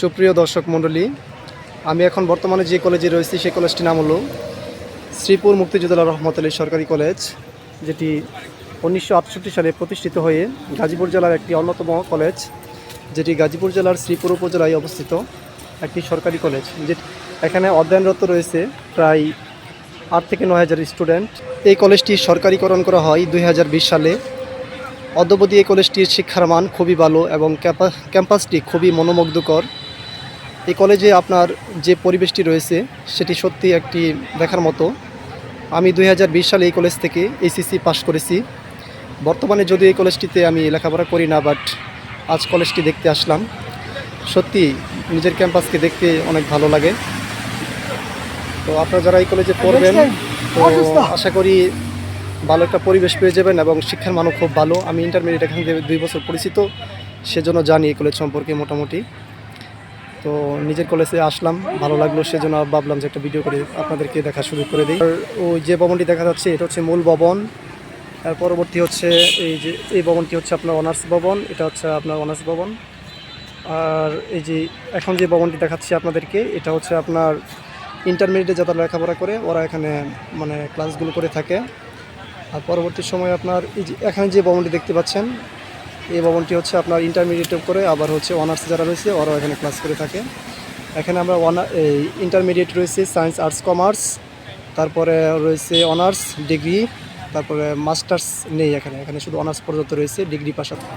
সুপ্রিয় দর্শক মণ্ডলী, আমি এখন বর্তমানে যে কলেজে রয়েছি সেই কলেজটির নাম হলো শ্রীপুর মুক্তিযোদ্ধা রহমত আলী সরকারি কলেজ, যেটি উনিশশো আটষট্টি সালে প্রতিষ্ঠিত হয়ে গাজীপুর জেলার একটি অন্যতম কলেজ, যেটি গাজীপুর জেলার শ্রীপুর উপজেলায় অবস্থিত একটি সরকারি কলেজ, যে এখানে অধ্যয়নরত রয়েছে প্রায় আট থেকে নয় হাজার স্টুডেন্ট। এই কলেজটি সরকারিকরণ করা হয় দুই হাজার বিশ সালে। অদ্যবধি এই কলেজটির শিক্ষার মান খুবই ভালো এবং ক্যাম্পাসটি খুবই মনোমুগ্ধকর। এই কলেজে আপনার যে পরিবেশটি রয়েছে সেটি সত্যি একটি দেখার মতো। আমি দুই হাজার বিশ সালে এই কলেজ থেকে এইসিসি পাশ করেছি। বর্তমানে যদি এই কলেজটিতে আমি লেখাপড়া করি না বাট আজ কলেজটি দেখতে আসলাম। সত্যি নিজের ক্যাম্পাসকে দেখতে অনেক ভালো লাগে। তো আপনারা যারা এই কলেজে পড়বেন তো আশা করি ভালো একটা পরিবেশ পেয়ে যাবেন এবং শিক্ষার মানও খুব ভালো। আমি ইন্টারমিডিয়েট এখান থেকে দুই বছর পরিচিত সেজন্য জানি এই কলেজ সম্পর্কে মোটামুটি। তো নিজের কলেজে আসলাম, ভালো লাগল, সেজন্য ভাবলাম যে একটা ভিডিও করে আপনাদেরকে দেখা শুরু করে দিই। আর ওই যে ভবনটি দেখা যাচ্ছে, এটা হচ্ছে মূল ভবন। আর পরবর্তী হচ্ছে এই যে, এই ভবনটি হচ্ছে আপনার অনার্স ভবন, এটা হচ্ছে আপনার অনার্স ভবন। আর এই যে, এখন যে ভবনটি দেখাচ্ছি আপনাদেরকে, এটা হচ্ছে আপনার ইন্টারমিডিয়েটে যারা লেখাপড়া করে, ওরা এখানে মানে ক্লাসগুলো করে থাকে। আর পরবর্তী সময় আপনার এই যে, এখানে যে ভবনটি দেখতে পাচ্ছেন এই ভবনটি হচ্ছে আপনার ইন্টারমিডিয়েট করে, আবার হচ্ছে অনার্স যারা রয়েছে, ওরাও এখানে ক্লাস করে থাকে। এখানে আমরা এই ইন্টারমিডিয়েট রয়েছে সায়েন্স আর্টস কমার্স তারপরে রয়েছে অনার্স ডিগ্রি তারপরে মাস্টার্স নেই এখানে। এখানে শুধু অনার্স পর্যন্ত রয়েছে ডিগ্রি পাশাপাশি।